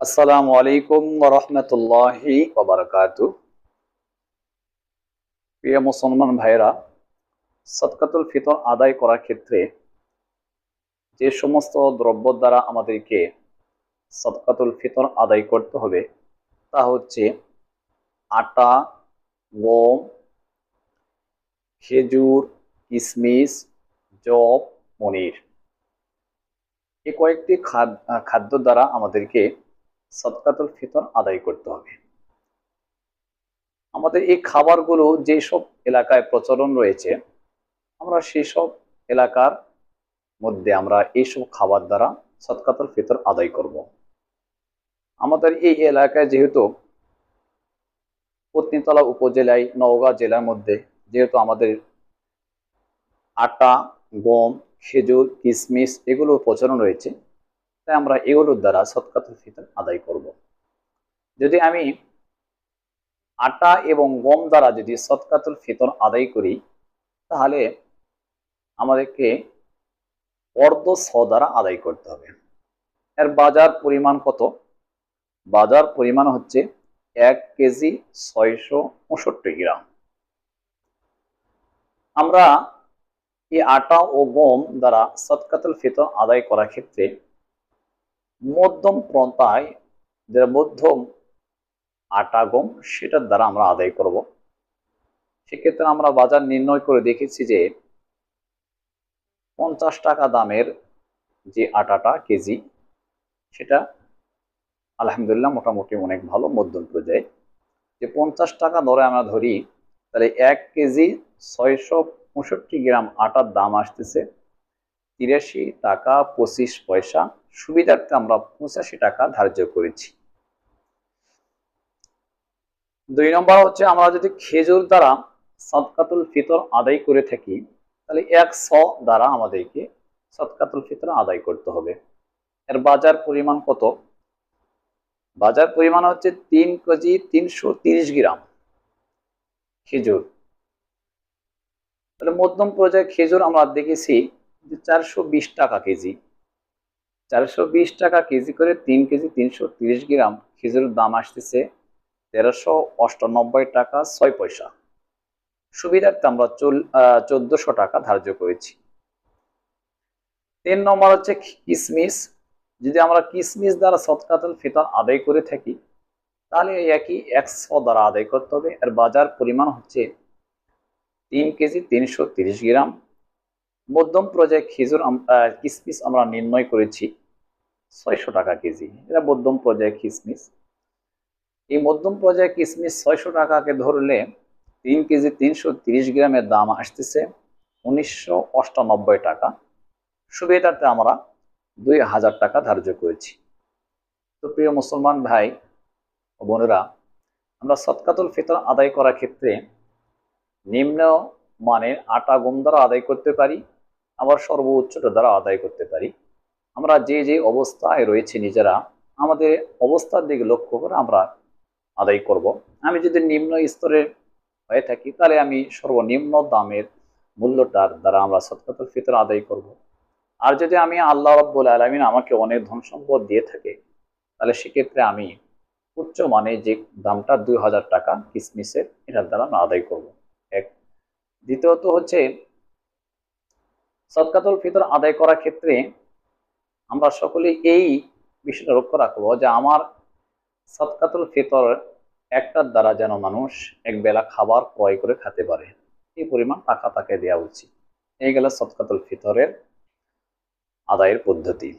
আসসালামু আলাইকুম রহমতুল্লাহি ওবরাকাতু। প্রিয় মুসলমান ভাইরা সদকাতুল ফিতর আদায় করার ক্ষেত্রে যে সমস্ত দ্রব্য দ্বারা আমাদেরকে সদকাতুল ফিতর আদায় করতে হবে, তা হচ্ছে আটা, গম, খেজুর কিশমিশ জব পনির। এ কয়েকটি খাদ- খাদ্য দ্বারা আমাদেরকে সদকাতুল ফিতর আদায় করতে হবে। আমাদের এই খাবারগুলো যেসব এলাকায় প্রচলন রয়েছে, আমরা সেই সব এলাকার মধ্যে আমরা এইসব খাবার দ্বারা সদকাতুল ফিতর আদায় করব। আমাদের এই এলাকায় যেহেতু পত্নীতলা উপজেলায় নওগাঁ জেলার মধ্যে যেহেতু আমাদের আটা, গম, খেজুর কিশমিশ এগুলো প্রচলন রয়েছে তাই আমরা এগুলোর দ্বারা সৎকাতুল ফিতর আদায় করব। যদি আমি আটা এবং গম দ্বারা যদি সৎকাতুল ফিতর আদায় করি, তাহলে আমাদেরকে অর্ধ স দ্বারা আদায় করতে হবে। এর বাজার পরিমাণ কত? বাজার পরিমাণ হচ্ছে এক কেজি ছয়শো পঁয়ষট্টি গ্রাম। আমরা এই আটা ও গম দ্বারা সৎকাতুল ফিতর আদায় করার ক্ষেত্রে মধ্যম পন্থায় যেটা মধ্যম আটা গম, সেটার দ্বারা আমরা আদায় করব। সেক্ষেত্রে আমরা বাজার নির্ণয় করে দেখেছি যে পঞ্চাশ টাকা দামের যে আটাটা কেজি, সেটা আলহামদুলিল্লাহ মোটামুটি অনেক ভালো মধ্যম পর্যায়ে। যে পঞ্চাশ টাকা ধরে আমরা ধরি, তাহলে এক কেজি ছয়শো পঁয়ষট্টি গ্রাম আটার দাম আসতেছে তিরাশি টাকা পঁচিশ পয়সা। সুবিধার্থে আমরা পঁচাশি টাকা ধার্য করেছি। দুই নম্বর হচ্ছে, আমরা যদি খেজুর দ্বারা সদকাতুল ফিতর আদায় করে থাকি, তাহলে এক শ দ্বারা আমাদেরকে সদকাতুল ফিতর আদায় করতে হবে। এর বাজার পরিমাণ কত? বাজার পরিমাণ হচ্ছে তিন কেজি তিনশো তিরিশ গ্রাম খেজুর। তাহলে মধ্যম পর্যায়ে খেজুর আমরা দেখেছি যে চারশো বিশ টাকা কেজি। চারশো বিশ টাকা কেজি করে তিন কেজি তিনশো তিরিশ গ্রাম খেজুরের দাম আসতেছে তেরোশো অষ্টানব্বই টাকা ছয় পয়সা। সুবিধার্থে আমরা চোদ্দশো টাকা ধার্য করেছি। তিন নম্বর হচ্ছে কিসমিস। যদি আমরা কিসমিস দ্বারা সৎকাতুল ফিতর আদায় করে থাকি, তাহলে একই একশো দ্বারা আদায় করতে হবে। এর বাজার পরিমাণ হচ্ছে তিন কেজি তিনশো গ্রাম। মধ্যম পর্যায়ে খেজুর কিসমিস আমরা নির্ণয় করেছি। ছয়শো টাকা কেজি। এটা মধ্যম পর্যায়ে কিসমিস। এই মধ্যম পর্যায়ে কিসমিস ছয়শো টাকাকে ধরলে তিন কেজি তিনশো গ্রামের দাম আসতেছে উনিশশো টাকা। সুবিধার্থে আমরা দুই হাজার টাকা ধার্য করেছি। তো প্রিয় মুসলমান ভাই ও বোনেরা, আমরা সৎকাতুল ফিতর আদায় করার ক্ষেত্রে নিম্ন মানের আটা, গম দ্বারা আদায় করতে পারি আবার সর্বোচ্চটা দ্বারা আদায় করতে পারি আমরা যে যে অবস্থায় রয়েছে নিজেরা, আমাদের অবস্থার দিকে লক্ষ্য করে আমরা আদায় করব। আমি যদি নিম্ন স্তরে হয়ে থাকি, তাহলে আমি সর্বনিম্ন দামের মূল্যটার দ্বারা আমরা সৎকাতুল ফিতর আদায় করব। আর যদি আমি আল্লাহ রব্বুল আলমিন আমাকে অনেক ধন সম্পদ দিয়ে থাকে, তাহলে সেক্ষেত্রে আমি উচ্চ মানে যে দামটা দুই হাজার টাকা কিসমিসের, এটার দ্বারা আমি আদায় করব এক দ্বিতীয়ত হচ্ছে সদকাতুল ফিতর আদায় করার ক্ষেত্রে আমরা সকলে এই বিষয়টা লক্ষ্য রাখব যে আমার সদকাতুল ফিতর একটার দ্বারা যেন মানুষ এক বেলা খাবার ক্রয় করে খেতে পারে। এই পরিমাণ টাকা তাকে দেওয়া উচিত। এই গেল সদকাতুল ফিতরের আদায়ের পদ্ধতি।